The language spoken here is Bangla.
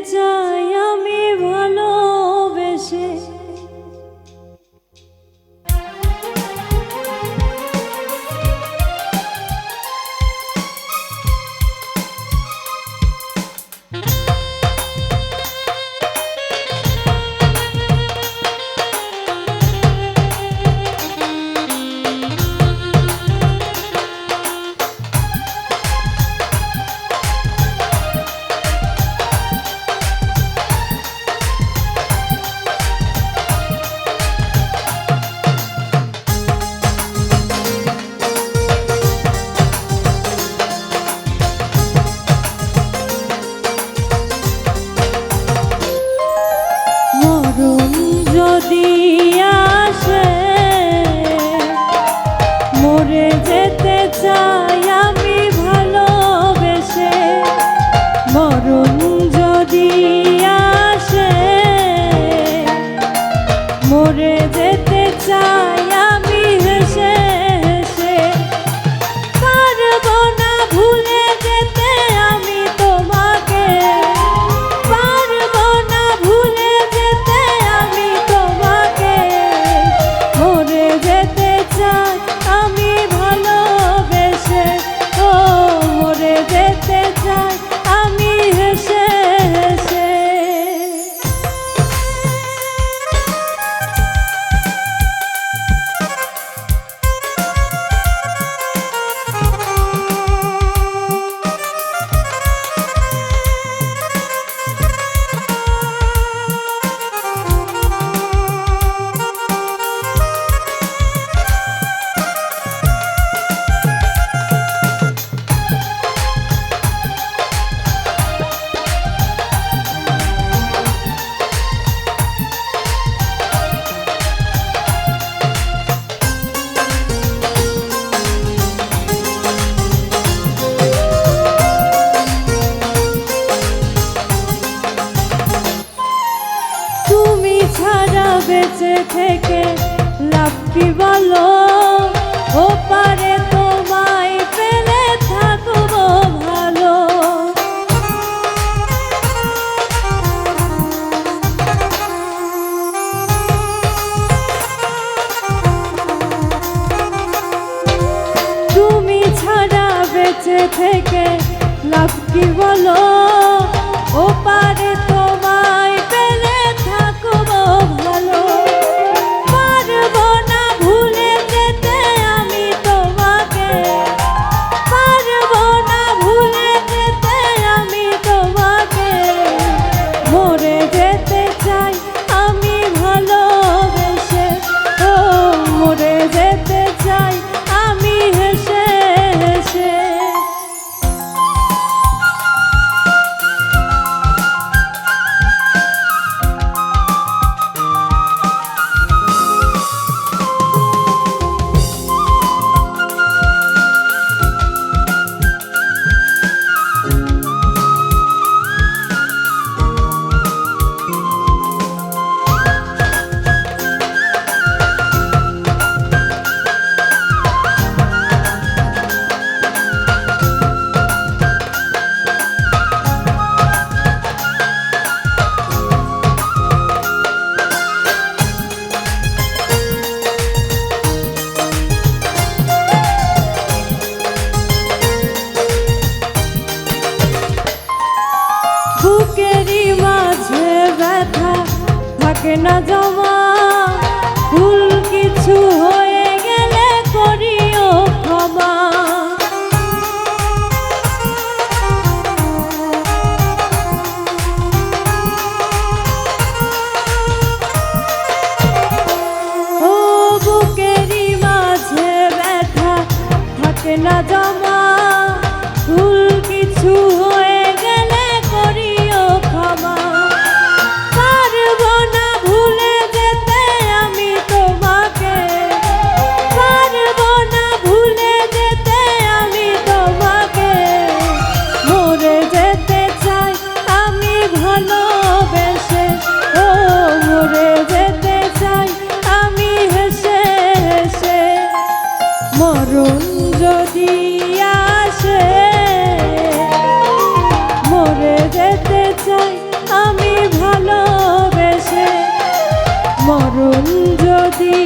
done. যেতে চাই বেঁচে থেকে লাভ কি বলো? ও পারে তোমায় পেলে থাকব ভালো। তুমি ছাড়া বেঁচে থেকে লাভ কি বলো? ও পারে থাকে না জমা। কারণ যদি